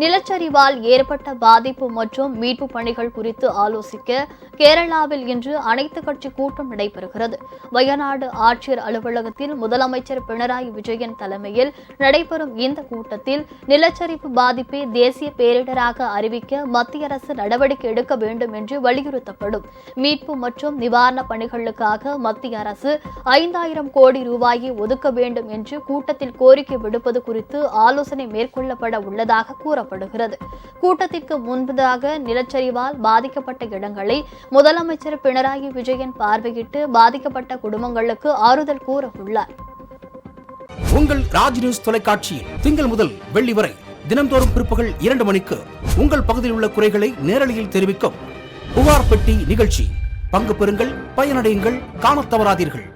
நிலச்சரிவால் ஏற்பட்ட பாதிப்பு மற்றும் மீட்பு பணிகள் குறித்து ஆலோசிக்க கேரளாவில் இன்று அனைத்து கட்சி கூட்டம் நடைபெறுகிறது. வயநாடு ஆட்சியர் அலுவலகத்தில் முதலமைச்சர் பினராயி விஜயன் தலைமையில் நடைபெறும் இந்த கூட்டத்தில் நிலச்சரிவு பாதிப்பை தேசிய பேரிடராக அறிவிக்க மத்திய அரசு நடவடிக்கை எடுக்க வேண்டும் என்று வலியுறுத்தப்படும். மீட்பு மற்றும் நிவாரணப் பணிகளுக்காக மத்திய அரசு ஐந்தாயிரம் கோடி ரூபாயை ஒதுக்க வேண்டும் என்று கூட்டத்தில் கோரிக்கை விடுப்பது குறித்து ஆலோசனை மேற்கொள்ளப்பட உள்ளதாக கூறப்படுகிறது கூட்டத்திற்கு முன்பதாக நிலச்சரிவால் பாதிக்கப்பட்ட இடங்களை முதலமைச்சர் பினராயி விஜயன் பார்வையிட்டு பாதிக்கப்பட்ட குடும்பங்களுக்கு ஆறுதல் கூற உள்ளார் உங்கள் ராஜ் நியூஸ் தொலைக்காட்சியில் திங்கள் முதல் வெள்ளி வரை தினம்தோறும் பிற்பகல் இரண்டு மணிக்கு உங்கள் பகுதியில் உள்ள குறைகளை நேரலையில் தெரிவிக்கும் புகார் பெட்டி நிகழ்ச்சி. பங்கு பெறுங்கள் பயனடையுங்கள் காணத் தவறாதீர்கள்.